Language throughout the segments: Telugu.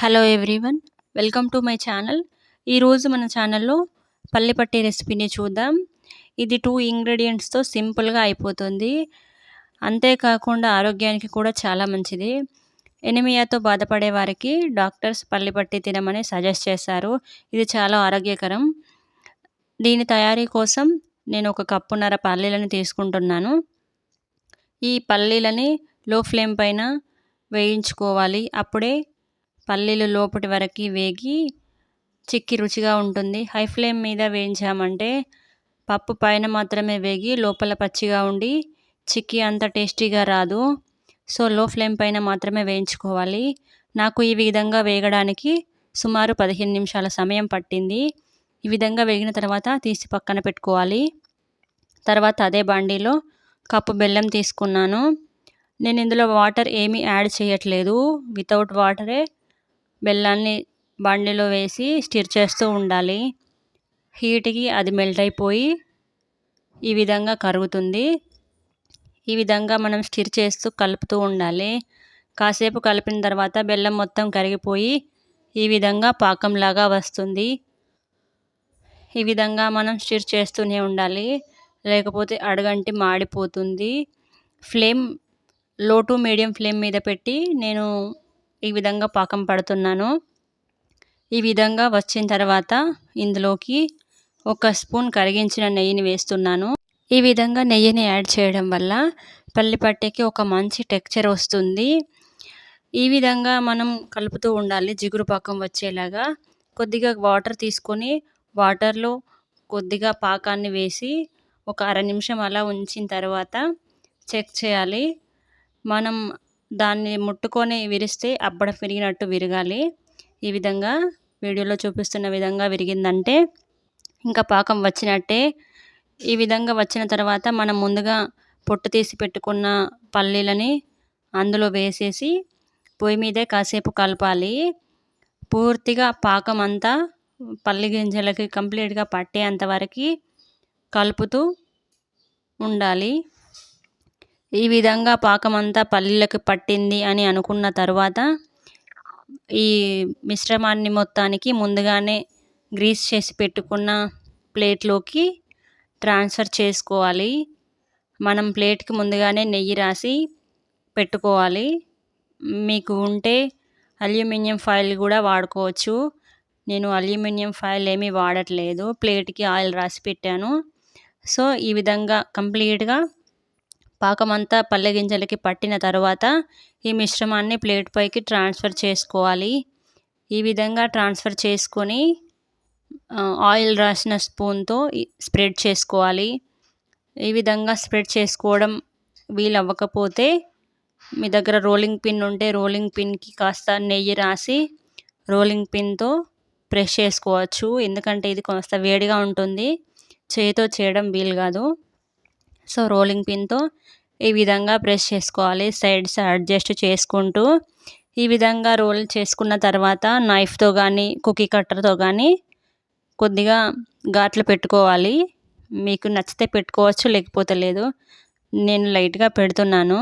Hello everyone welcome to my channel ఈరోజు మన ఛానల్లో పల్లి పట్టి రెసిపీని చూద్దాం. ఇది టూ ఇంగ్రీడియంట్స్తో సింపుల్గా అయిపోతుంది. అంతేకాకుండా ఆరోగ్యానికి కూడా చాలా మంచిది. ఎనిమియాతో బాధపడే వారికి డాక్టర్స్ పల్లి పట్టి తినమని సజెస్ట్ చేశారు. ఇది చాలా ఆరోగ్యకరం. దీని తయారీ కోసం నేను ఒక కప్పున్నర పల్లీలను తీసుకుంటున్నాను. ఈ పల్లీలని లో ఫ్లేమ్ పైన వేయించుకోవాలి. అప్పుడే పల్లీలు లోపటి వరకు వేగి చిక్కి రుచిగా ఉంటుంది. హై ఫ్లేమ్ మీద వేయించామంటే పప్పు పైన మాత్రమే వేగి లోపల పచ్చిగా ఉండి చిక్కీ అంత టేస్టీగా రాదు. సో లో ఫ్లేమ్ పైన మాత్రమే వేయించుకోవాలి. నాకు ఈ విధంగా వేగడానికి సుమారు పదిహేను నిమిషాల సమయం పట్టింది. ఈ విధంగా వేగిన తర్వాత తీసి పక్కన పెట్టుకోవాలి. తర్వాత అదే బాండీలో కప్పు బెల్లం తీసుకున్నాను. నేను ఇందులో వాటర్ ఏమీ యాడ్ చేయట్లేదు. వితౌట్ వాటరే బెల్లాన్ని బండిలో వేసి స్టిర్ చేస్తూ ఉండాలి. హీట్కి అది మెల్ట్ అయిపోయి ఈ విధంగా కరుగుతుంది. ఈ విధంగా మనం స్టిర్ చేస్తూ కలుపుతూ ఉండాలి. కాసేపు కలిపిన తర్వాత బెల్లం మొత్తం కరిగిపోయి ఈ విధంగా పాకంలాగా వస్తుంది. ఈ విధంగా మనం స్టిర్ చేస్తూనే ఉండాలి. లేకపోతే అడగంటి మాడిపోతుంది. ఫ్లేమ్లో టు మీడియం ఫ్లేమ్ మీద పెట్టి నేను ఈ విధంగా పాకం పడుతున్నాను. ఈ విధంగా వచ్చిన తర్వాత ఇందులోకి ఒక స్పూన్ కరిగించిన నెయ్యిని వేస్తున్నాను. ఈ విధంగా నెయ్యిని యాడ్ చేయడం వల్ల పల్లి పట్టెకి ఒక మంచి టెక్చర్ వస్తుంది. ఈ విధంగా మనం కలుపుతూ ఉండాలి జిగురు పాకం వచ్చేలాగా. కొద్దిగా వాటర్ తీసుకొని వాటర్లో కొద్దిగా పాకాన్ని వేసి ఒక అర నిమిషం అలా ఉంచిన తర్వాత చెక్ చేయాలి. మనం దాన్ని ముట్టుకొని విరిస్తే అబ్బడ విరిగినట్టు విరగాలి. ఈ విధంగా వీడియోలో చూపిస్తున్న విధంగా విరిగిందంటే ఇంకా పాకం వచ్చినట్టే. ఈ విధంగా వచ్చిన తర్వాత మనం ముందుగా పొట్టు తీసి పెట్టుకున్న పల్లీలని అందులో వేసేసి పొయ్యి మీదే కాసేపు కలపాలి. పూర్తిగా పాకం అంతా పల్లి గింజలకి కంప్లీట్గా పట్టేంత వరకు కలుపుతూ ఉండాలి. ఈ విధంగా పాకమంతా పల్లీలకు పట్టింది అని అనుకున్న తర్వాత ఈ మిశ్రమాన్ని మొత్తానికి ముందుగానే గ్రీస్ చేసి పెట్టుకున్న ప్లేట్లోకి ట్రాన్స్ఫర్ చేసుకోవాలి. మనం ప్లేట్కి ముందుగానే నెయ్యి రాసి పెట్టుకోవాలి. మీకు ఉంటే అల్యూమినియం ఫాయిల్ కూడా వాడుకోవచ్చు. నేను అల్యూమినియం ఫాయిల్ ఏమీ వాడట్లేదు. ప్లేట్కి ఆయిల్ రాసి పెట్టాను. సో ఈ విధంగా కంప్లీట్గా పాకమంతా పల్లె గింజలకి పట్టిన తర్వాత ఈ మిశ్రమాన్ని ప్లేట్ పైకి ట్రాన్స్ఫర్ చేసుకోవాలి. ఈ విధంగా ట్రాన్స్ఫర్ చేసుకొని ఆయిల్ రాసిన స్పూన్తో స్ప్రెడ్ చేసుకోవాలి. ఈ విధంగా స్ప్రెడ్ చేసుకోవడం వీలవ్వకపోతే మీ దగ్గర రోలింగ్ పిన్ ఉంటే రోలింగ్ పిన్కి కాస్త నెయ్యి రాసి రోలింగ్ పిన్తో ప్రెస్ చేసుకోవచ్చు. ఎందుకంటే ఇది కాస్త వేడిగా ఉంటుంది. చేతితో చేయడం వీలు కాదు. సో రోలింగ్ పిన్తో ఈ విధంగా ప్రెస్ చేసుకోవాలి. సైడ్స్ అడ్జస్ట్ చేసుకుంటూ ఈ విధంగా రోల్ చేసుకున్న తర్వాత నైఫ్తో కానీ కుకీ కట్టర్తో కానీ కొద్దిగా ఘాట్లు పెట్టుకోవాలి. మీకు నచ్చితే పెట్టుకోవచ్చు లేకపోతే లేదు. నేను లైట్గా పెడుతున్నాను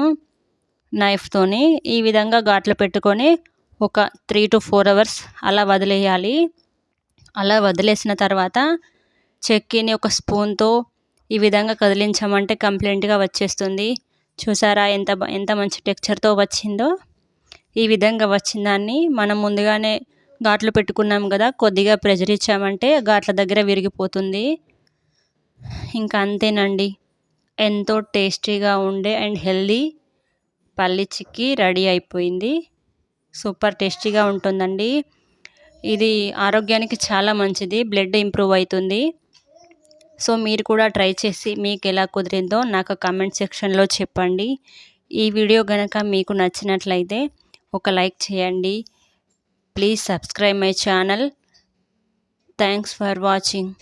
నైఫ్తోని. ఈ విధంగా ఘాట్లు పెట్టుకొని ఒక త్రీ టు ఫోర్ అవర్స్ అలా వదిలేయాలి. అలా వదిలేసిన తర్వాత చెక్కీని ఒక స్పూన్తో ఈ విధంగా కదిలించామంటే కంప్లైంట్గా వచ్చేస్తుంది. చూసారా ఎంత ఎంత మంచి టెక్చర్తో వచ్చిందో? ఈ విధంగా వచ్చిన దాన్ని మనం ముందుగానే ఘాట్లు పెట్టుకున్నాం కదా కొద్దిగా ప్రెజర్ ఇచ్చామంటే ఘాట్ల దగ్గర విరిగిపోతుంది. ఇంకా అంతేనండి. ఎంతో టేస్టీగా ఉండే అండ్ హెల్దీ పల్లి చిక్కి రెడీ అయిపోయింది. సూపర్ టేస్టీగా ఉంటుందండి. ఇది ఆరోగ్యానికి చాలా మంచిది బ్లడ్ ఇంప్రూవ్ అవుతుంది. సో మీరు కూడా ట్రై చేసి మీకు ఎలా కుదిరిందో నాకు కామెంట్ సెక్షన్లో చెప్పండి. ఈ వీడియో కనుక మీకు నచ్చినట్లయితే ఒక లైక్ చేయండి. Please subscribe my channel thanks for watching